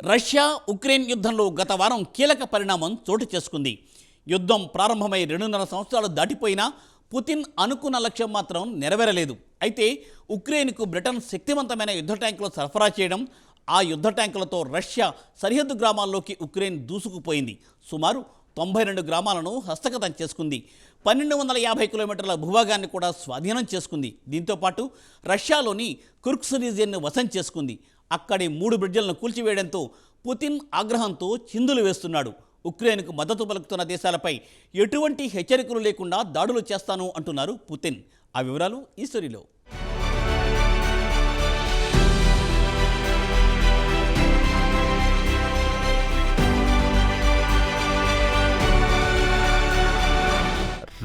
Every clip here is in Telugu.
రష్యా ఉక్రెయిన్ యుద్ధంలో గత వారం కీలక పరిణామం చోటు చేసుకుంది. యుద్ధం ప్రారంభమై రెండున్నర సంవత్సరాలు దాటిపోయినా పుతిన్ అనుకున్న లక్ష్యం మాత్రం నెరవేరలేదు. అయితే ఉక్రెయిన్కు బ్రిటన్ శక్తివంతమైన యుద్ధ ట్యాంకులు సరఫరా చేయడం ఆ యుద్ధ ట్యాంకులతో రష్యా సరిహద్దు గ్రామాల్లోకి ఉక్రెయిన్ దూసుకుపోయింది. సుమారు తొంభై రెండు గ్రామాలను హస్తగతం చేసుకుంది. పన్నెండు వందల యాభై కిలోమీటర్ల భూభాగాన్ని కూడా స్వాధీనం చేసుకుంది. దీంతోపాటు రష్యాలోని కుర్క్స్ రీజియన్ను వశం చేసుకుంది. అక్కడి మూడు బ్రిడ్జలను కూల్చివేయడంతో పుతిన్ ఆగ్రహంతో చిందులు వేస్తున్నాడు. ఉక్రెయిన్కు మద్దతు పలుకుతున్న దేశాలపై ఎటువంటి హెచ్చరికలు లేకుండా దాడులు చేస్తాను అంటున్నారు పుతిన్. ఆ వివరాలు ఈ స్టోరీలో.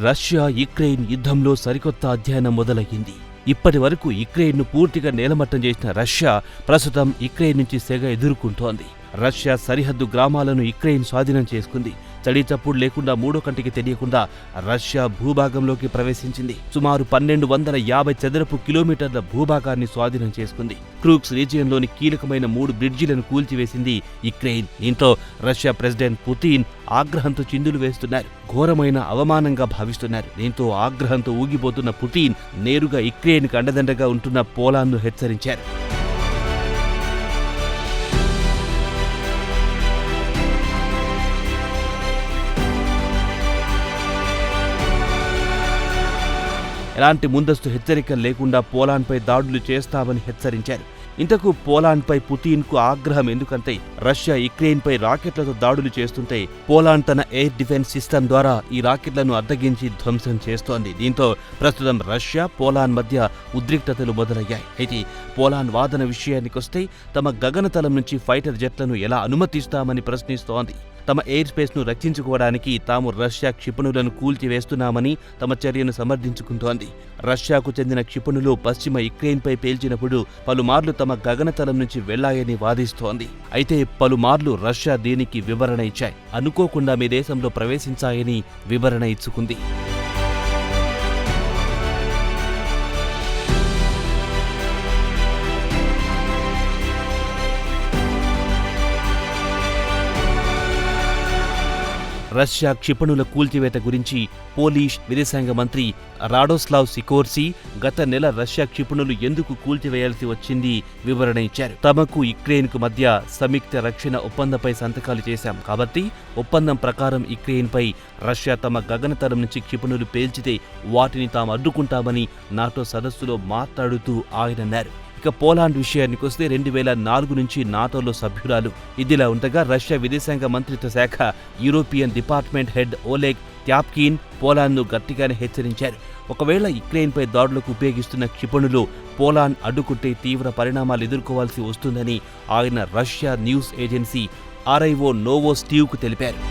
రష్యా యుక్రెయిన్ యుద్ధంలో సరికొత్త అధ్యయనం మొదలయ్యింది. ఇప్పటి వరకు యుక్రెయిన్ను పూర్తిగా నేలమట్టం చేసిన రష్యా ప్రస్తుతం యుక్రెయిన్ నుంచి సెగ ఎదుర్కొంటోంది. రష్యా సరిహద్దు గ్రామాలను యుక్రెయిన్ స్వాధీనం చేసుకుంది. చడి చప్పుడు లేకుండా మూడో కంటికి తెలియకుండా రష్యా భూభాగంలోకి ప్రవేశించింది. సుమారు పన్నెండు వందల యాభై చదరపు కిలోమీటర్ల భూభాగాన్ని స్వాధీనం చేసుకుంది. క్రూక్స్ రీజియన్లోని కీలకమైన మూడు బ్రిడ్జిలను కూల్చివేసింది యుక్రెయిన్. దీంతో రష్యా ప్రెసిడెంట్ పుతిన్ ఆగ్రహంతో చిందులు వేస్తున్నారు. ఘోరమైన అవమానంగా భావిస్తున్నారు. దీంతో ఆగ్రహంతో ఊగిపోతున్న పుతిన్ నేరుగా యుక్రెయిన్ అండదండగా ఉంటున్న పోలాండ్ను హెచ్చరించారు. ఎలాంటి ముందస్తు హెచ్చరికలు లేకుండా పోలాండ్పై దాడులు చేస్తామని హెచ్చరించారు. ఇంతకు పోలాండ్పై పుతిన్కు ఆగ్రహం ఎందుకంటే రష్యా యుక్రెయిన్పై రాకెట్లతో దాడులు చేస్తుంటే పోలాండ్ తన ఎయిర్ డిఫెన్స్ సిస్టమ్ ద్వారా ఈ రాకెట్లను అద్దగించి ధ్వంసం చేస్తోంది. దీంతో ప్రస్తుతం రష్యా పోలాండ్ మధ్య ఉద్రిక్తతలు మొదలయ్యాయి. అయితే పోలాండ్ వాదన విషయానికొస్తే తమ గగనతలం నుంచి ఫైటర్ జెట్లను ఎలా అనుమతిస్తామని ప్రశ్నిస్తోంది. తమ ఎయిర్ స్పేస్ను రక్షించుకోవడానికి తాము రష్యా క్షిపణులను కూల్చివేస్తున్నామని తమ చర్యను సమర్థించుకుంటోంది. రష్యాకు చెందిన క్షిపణులు పశ్చిమ యుక్రెయిన్పై పేల్చినప్పుడు పలుమార్లు తమ గగనతలం నుంచి వెళ్ళాయని వాదిస్తోంది. అయితే పలుమార్లు రష్యా దీనికి వివరణ ఇచ్చాయి. అనుకోకుండా మీ దేశంలో ప్రవేశించాయని వివరణ ఇచ్చుకుంది. రష్యా క్షిపణుల కూల్చివేత గురించి పోలీష్ విదేశాంగ మంత్రి రాడోస్లావ్ సికోర్సీ గత నెల రష్యా క్షిపణులు ఎందుకు కూల్చివేయాల్సి వచ్చింది వివరణ ఇచ్చారు. తమకు యుక్రెయిన్కు మధ్య సంయుక్త రక్షణ ఒప్పందంపై సంతకాలు చేశాం కాబట్టి ఒప్పందం ప్రకారం యుక్రెయిన్పై రష్యా తమ గగనతలం నుంచి క్షిపణులు పేల్చితే వాటిని తాము అడ్డుకుంటామని నాటో సదస్సులో మాట్లాడుతూ ఆయన అన్నారు. ఇక పోలాండ్ విషయానికి వస్తే రెండు వేల నాలుగు నుంచి నాటోలో సభ్యురాలు. ఇదిలా ఉండగా రష్యా విదేశాంగ మంత్రిత్వ శాఖ European department head Oleg Tyapkin పోలాండ్ను గట్టిగానే హెచ్చరించారు. ఒకవేళ యుక్రెయిన్పై దాడులకు ఉపయోగిస్తున్న క్షిపణులు పోలాండ్ అడ్డుకుంటే తీవ్ర పరిణామాలు ఎదుర్కోవాల్సి వస్తుందని ఆయన రష్యా న్యూస్ ఏజెన్సీ ఆర్ఐఓ నోవో స్టీవ్కు తెలిపారు.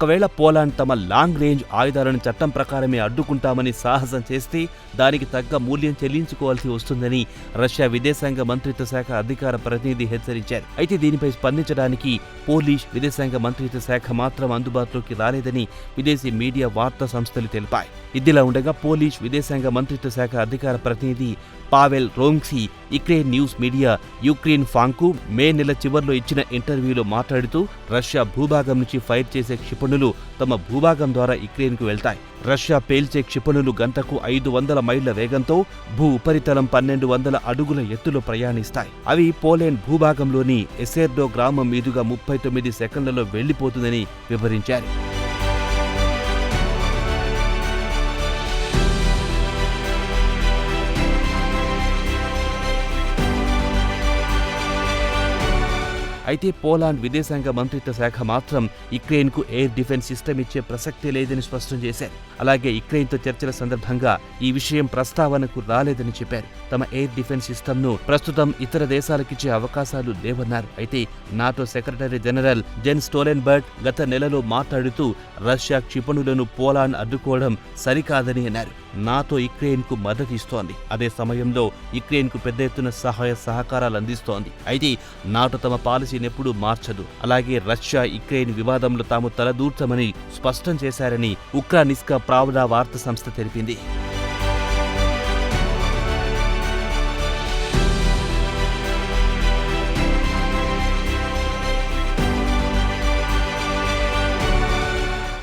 ఒకవేళ పోలాండ్ తమ లాంగ్ రేంజ్ ఆయుధాలను చట్టం ప్రకారమే అడ్డుకుంటామని సాహసం చేస్తే దానికి తగ్గ మూల్యం చెల్లించుకోవాల్సి వస్తుందని రష్యా విదేశాంగ మంత్రిత్వ శాఖ అధికార ప్రతినిధి హెచ్చరించారు. అయితే దీనిపై స్పందించడానికి పోలీష్ విదేశాంగ మంత్రిత్వ శాఖ మాత్రం అందుబాటులోకి రాలేదని విదేశీ మీడియా వార్తా సంస్థలు తెలిపాయి. ఇదిలా ఉండగా పోలీష్ విదేశాంగ మంత్రిత్వ శాఖ అధికార ప్రతినిధి Pavel Wronski Ukraine news media Ukraine ఫాంకు మే నెల చివర్లో ఇచ్చిన ఇంటర్వ్యూలో మాట్లాడుతూ రష్యా భూభాగం నుంచి ఫైర్ చేసే క్షిపణులు తమ భూభాగం ద్వారా యుక్రెయిన్కు వెళ్తాయి. రష్యా పేల్చే క్షిపణులు గంటకు ఐదు వందల మైళ్ళ వేగంతో భూ ఉపరితలం పన్నెండు వందల అడుగుల ఎత్తులో ప్రయాణిస్తాయి. అవి పోలాండ్ భూభాగంలోని ఎసెర్డో గ్రామం మీదుగా ముప్పై తొమ్మిది సెకండ్లలో వెళ్ళిపోతుందని వివరించారు. అయితే పోలాండ్ విదేశాంగ మంత్రిత్వ శాఖ మాత్రం యుక్రెయిన్కు ఎయిర్ డిఫెన్స్ సిస్టమ్ ఇచ్చే ప్రసక్తే లేదని స్పష్టం చేశారు. అలాగే యుక్రెయిన్తో చర్చల సందర్భంగా ఈ విషయం ప్రస్తావనకు రాలేదని చెప్పారు. తమ ఎయిర్ డిఫెన్స్ సిస్టమ్ను ప్రస్తుతం ఇతర దేశాలకిచ్చే అవకాశాలు లేవన్నారు. అయితే NATO secretary general Jens Stoltenberg గత నెలలో మాట్లాడుతూ రష్యా క్షిపణులను పోలాండ్ అడ్డుకోవడం సరికాదని అన్నారు. నాతో యుక్రెయిన్కు మద్దతు ఇస్తోంది. అదే సమయంలో యుక్రెయిన్కు పెద్ద ఎత్తున సహాయ సహకారాలు అందిస్తోంది. అయితే నాటో తమ పాలసీ ఎప్పుడూ మార్చదు. అలాగే రష్యా యుక్రెయిన్ వివాదంలో తాము తలదూర్చమని స్పష్టం చేశారని ఉక్రానిస్కా ప్రావడా వార్తా సంస్థ తెలిపింది.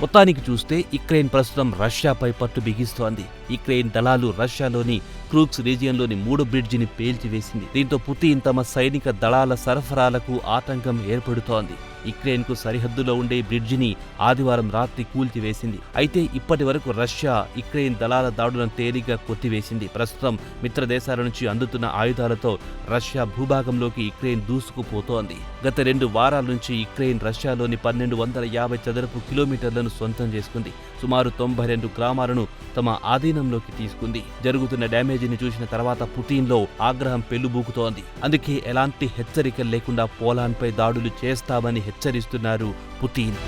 మొత్తానికి చూస్తే యుక్రెయిన్ ప్రస్తుతం రష్యాపై పట్టు బిగిస్తోంది. యుక్రెయిన్ దళాలు రష్యాలోని క్రూక్స్ రీజియన్లోని మూడు బ్రిడ్జిని పేల్చివేసింది. దీంతో పుతిన్ తమ సైనిక దళాల సరఫరాలకు ఆటంకం ఏర్పడుతోంది. యుక్రెయిన్కు సరిహద్దులో ఉండే బ్రిడ్జిని ఆదివారం రాత్రి కూల్చివేసింది. అయితే ఇప్పటి వరకు రష్యా యుక్రెయిన్ దళాల దాడులను తేలిగ్గా కొట్టివేసింది. ప్రస్తుతం మిత్ర దేశాల నుంచి అందుతున్న ఆయుధాలతో రష్యా భూభాగంలోకి యుక్రెయిన్ దూసుకుపోతోంది. గత రెండు వారాల నుంచి యుక్రెయిన్ రష్యాలోని పన్నెండు వందల యాభై చదరపు కిలోమీటర్లను సొంతం చేసుకుంది. సుమారు తొంభై రెండు గ్రామాలను తమ ఆధీనంలోకి తీసుకుంది. జరుగుతున్న డ్యామేజీని చూసిన తర్వాత పుతిన్లో ఆగ్రహం పెళ్ళుబూకుతోంది. అందుకే ఎలాంటి హెచ్చరికలు లేకుండా పోలాండ్పై దాడులు చేస్తామని హెచ్చరిస్తున్నారు పుతిన్.